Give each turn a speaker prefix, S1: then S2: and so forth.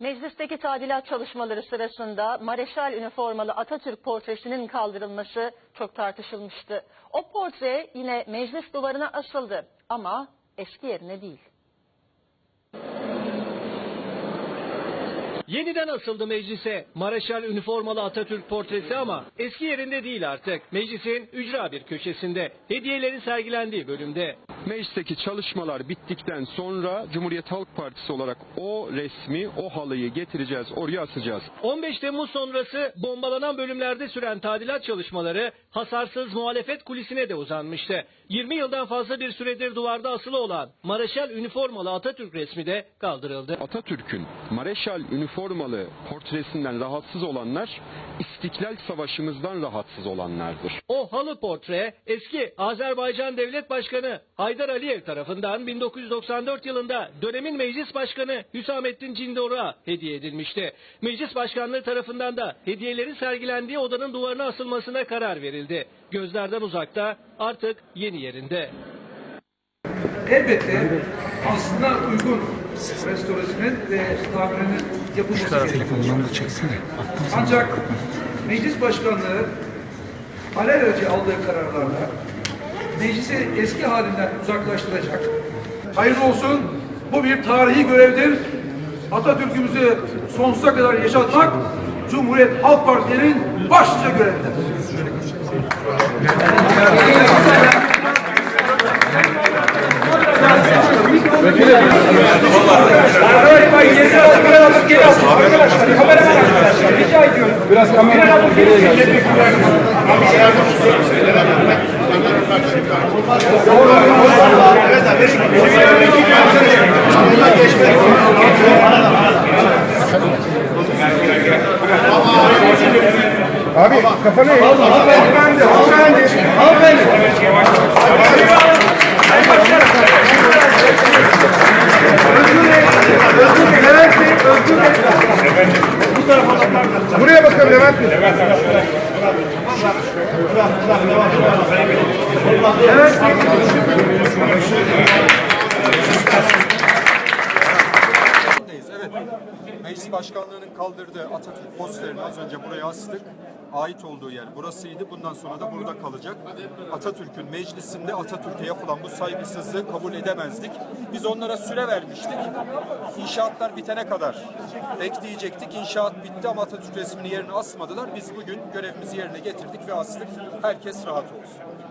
S1: Meclisteki tadilat çalışmaları sırasında Mareşal üniformalı Atatürk portresinin kaldırılması çok tartışılmıştı. O portre yine meclis duvarına asıldı ama eski yerine değil.
S2: Yeniden asıldı meclise Mareşal üniformalı Atatürk portresi ama eski yerinde değil artık. Meclisin ücra bir köşesinde. Hediyelerin sergilendiği bölümde.
S3: Meclisteki çalışmalar bittikten sonra Cumhuriyet Halk Partisi olarak o resmi, o halıyı getireceğiz, oraya asacağız.
S2: 15 Temmuz sonrası bombalanan bölümlerde süren tadilat çalışmaları hasarsız muhalefet kulisine de uzanmıştı. 20 yıldan fazla bir süredir duvarda asılı olan Mareşal üniformalı Atatürk resmi de kaldırıldı.
S3: Atatürk'ün Mareşal üniformalı portresinden rahatsız olanlar, İstiklal Savaşımızdan rahatsız olanlardır.
S2: O halı portre eski Azerbaycan Devlet Başkanı Haydar Aliyev tarafından 1994 yılında dönemin meclis başkanı Hüsamettin Cindor'a hediye edilmişti. Meclis başkanlığı tarafından da hediyelerin sergilendiği odanın duvarına asılmasına karar verildi. Gözlerden uzakta artık yeni yerinde.
S4: elbette aslında uygun restorasyonun ve tamirinin yapılması gerekiyor. Ancak meclis başkanlığı alelacele aldığı kararlarla meclisi eski halinden uzaklaştıracak. Hayırlı olsun. Bu bir tarihi görevdir. Atatürk'ümüzü sonsuza kadar yaşatmak Cumhuriyet Halk Partisi'nin başlıca görevidir. Arkadaşlar yerine alın, geri alın, geri alın. Arkadaşlar, kameraman arkadaşlar, rica ediyorum. Biraz kamera alın, geri geri
S5: Abi kafanı eğ. Hanımefendi, hanımefendi, hanımefendi.
S6: Evet. Meclis Başkanlığı'nın kaldırdığı Atatürk posterini az önce buraya astık. Ait olduğu yer burasıydı. Bundan sonra da burada kalacak. Atatürk'ün meclisinde Atatürk'e yapılan bu saygısızlığı kabul edemezdik. Biz onlara süre vermiştik. İnşaatlar bitene kadar bekleyecektik. İnşaat bitti ama Atatürk resmini yerine asmadılar. Biz bugün görevimizi yerine getirdik ve astık. Herkes rahat olsun.